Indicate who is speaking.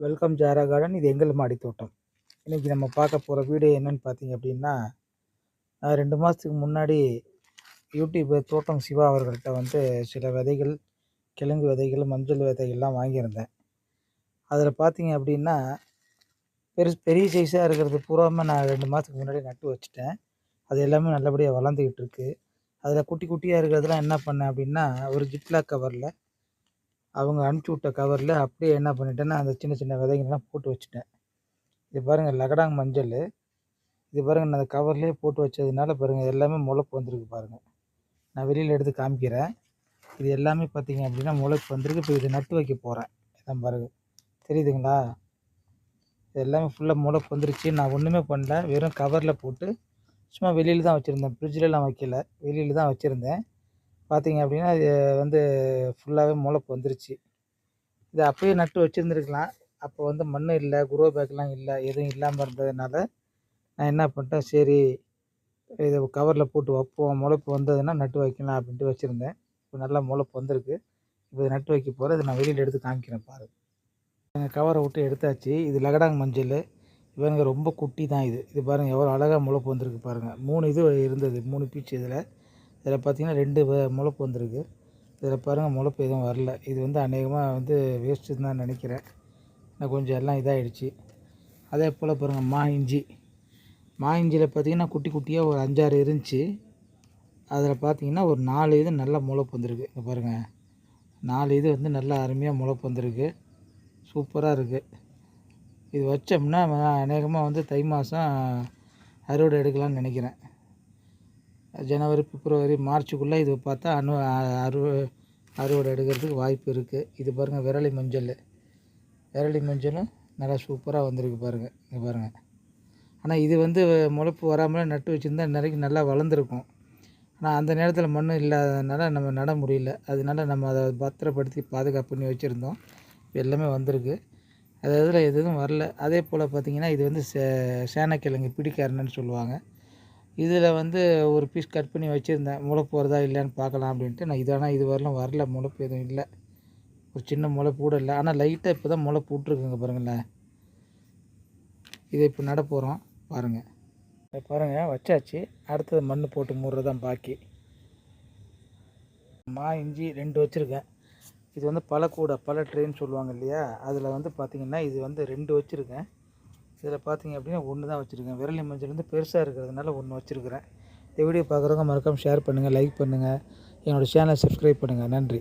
Speaker 1: Welcome ஜாரா garden இது எங்கள் மாடி தோட்டம். இன்றைக்கி நம்ம பார்க்க போகிற வீடியோ என்னன்னு பார்த்தீங்க அப்படின்னா நான் ரெண்டு மாதத்துக்கு முன்னாடி யூடியூப் தோட்டம் சிவா அவர்கள்ட்ட வந்து சில விதைகள் கிழங்கு விதைகள் மஞ்சள் விதைகள்லாம் வாங்கியிருந்தேன். அதில் பார்த்தீங்க அப்படின்னா பெருசு பெரிய சைஸாக இருக்கிறது பூராமல் நான் ரெண்டு மாதத்துக்கு முன்னாடி நட்டு வச்சுட்டேன். அது எல்லாமே நல்லபடியாக வளர்ந்துக்கிட்டு இருக்குது அதில் குட்டி குட்டியாக இருக்கிறதுலாம் என்ன பண்ணேன் அப்படின்னா ஒரு ஜிப்லாக் கவரில் அவங்க அனுப்பிச்சி விட்ட கவரில் அப்படியே என்ன பண்ணிட்டேன்னா அந்த சின்ன சின்ன விதைங்கள்லாம் போட்டு வச்சுட்டேன். இது பாருங்கள் லகடாங் மஞ்சள். இது பாருங்கள் நான் அந்த கவர்லேயே போட்டு வச்சதுனால பாருங்கள் எல்லாமே முளைப்பு வந்திருக்கு பாருங்கள் நான் வெளியில் எடுத்து காமிக்கிறேன். இது எல்லாமே பார்த்தீங்க அப்படின்னா முளைப்பு வந்திருக்கு. இப்போ இதை நட்டு வைக்க போகிறேன் இதான் பாருங்கள் தெரியுதுங்களா? இது எல்லாமே ஃபுல்லாக முளைப்பு வந்துருச்சு. நான் ஒன்றுமே பண்ணல. வெறும் கவரில் போட்டு சும்மா வெளியில் தான் வச்சுருந்தேன். ஃப்ரிட்ஜிலலாம் வைக்கல. வெளியில் தான் வச்சுருந்தேன். பார்த்தீங்க அப்படின்னா இது வந்து ஃபுல்லாகவே முளைப்பு வந்துருச்சு. இது அப்பயே நட்டு வச்சுருந்துருக்கலாம். அப்போ வந்து மண் இல்லை குரோ பேக்லாம் இல்லை எதுவும் இல்லாமல் இருந்ததுனால நான் என்ன பண்ணிட்டேன் சரி இதை கவரில் போட்டு வைப்போம். முளைப்பு வந்ததுன்னா நட்டு வைக்கலாம் அப்படின்ட்டு வச்சுருந்தேன். இப்போ நல்லா முளைப்பு வந்திருக்கு. இப்போ இதை நட்டு வைக்க போகிறேன் இதை நான் வெளியில் எடுத்து காமிக்கிறேன் பாருங்கள் கவரை விட்டு எடுத்தாச்சு. இது லகடாங் மஞ்சள். இவங்க ரொம்ப குட்டி தான் இது. இது பாருங்கள் எவ்வளோ அழகாக முளைப்பு வந்திருக்கு பாருங்கள் மூணு இது இருந்தது. மூணு பீச் இதில். இதில் பார்த்தீங்கன்னா ரெண்டு வ- முளைப்பு வந்திருக்கு. இதில் பாருங்கள் முளைப்பு எதுவும் வரல. இது வந்து அநேகமாக வந்து வேஸ்ட்டுன்னு தான் நினைக்கிறேன். நான் கொஞ்சம் எல்லாம் இதாகிடுச்சு அதே போல் பாருங்கள் மா இஞ்சி. மா இஞ்சியில் பார்த்திங்கன்னா குட்டி குட்டியாக ஒரு அஞ்சாறு இருந்துச்சு. அதில் பார்த்தீங்கன்னா ஒரு நாலு இது நல்ல முளைப்பு வந்திருக்கு. இங்கே பாருங்கள் நாலு இது வந்து நல்லா அருமையாக முளைப்பு வந்திருக்கு. சூப்பராக இருக்குது இது வச்சோம்னா அநேகமாக வந்து தை மாதம் அறுவடை எடுக்கலாம்னு நினைக்கிறேன். ஜனவரி பிப்ரவரி மார்ச்சுக்குள்ளே இது பார்த்தா அனு அறுவ அறுவடை எடுக்கிறதுக்கு வாய்ப்பு இருக்குது இது பாருங்கள் விரலி மஞ்சள். விரலி மஞ்சளும் நல்லா சூப்பராக வந்திருக்கு பாருங்கள் இங்கே பாருங்கள் ஆனால் இது வந்து முளைப்பு வராமல் நட்டு வச்சுருந்தா நிறைய நல்லா வளர்ந்துருக்கும். ஆனால் அந்த நேரத்தில் மண் இல்லாததுனால நம்ம நட முடியல. அதனால நம்ம அதை பத்திரப்படுத்தி பாதுகாப்பு பண்ணி வச்சுருந்தோம். எல்லாமே வந்திருக்கு. அது அதில் எதுவும் வரல. அதே போல் பார்த்திங்கன்னா இது வந்து சே சேனக்கிழங்கு பிடிக்காரன்னு சொல்லுவாங்க. இதில் வந்து ஒரு பீஸ் கட் பண்ணி வச்சுருந்தேன். முளைப்பு வருதா இல்லைன்னு பார்க்கலாம் அப்படின்ட்டு. நான் இது ஆனால் இது வரலாம் வரல. முளைப்பு எதுவும் இல்லை. ஒரு சின்ன முளைப்பு கூட இல்லை. ஆனால் லைட்டாக இப்போ தான் முளைப்பு விட்ருக்குங்க பாருங்களேன். இதை இப்போ நட போகிறோம் பாருங்கள் பாருங்கள் வச்சாச்சு. அடுத்தது மண் போட்டு மூடுறது தான் பாக்கி. மா இஞ்சி ரெண்டு வச்சுருக்கேன். இது வந்து பழக்கூடை பல ட்ரெயின் சொல்லுவாங்க இல்லையா? அதில் வந்து பார்த்திங்கன்னா இது வந்து ரெண்டு வச்சுருக்கேன். இதில் பார்த்தீங்க அப்படின்னா ஒன்று தான் வச்சுருக்கேன். விரலி மஞ்சள் வந்து பெருசாக இருக்கிறதுனால ஒன்று வச்சுருக்கிறேன். இந்த வீடியோ பார்க்குறவங்க மறக்காமல் ஷேர் பண்ணுங்கள் லைக் பண்ணுங்கள் என்னோடய சேனலை சப்ஸ்கிரைப் பண்ணுங்கள் நன்றி.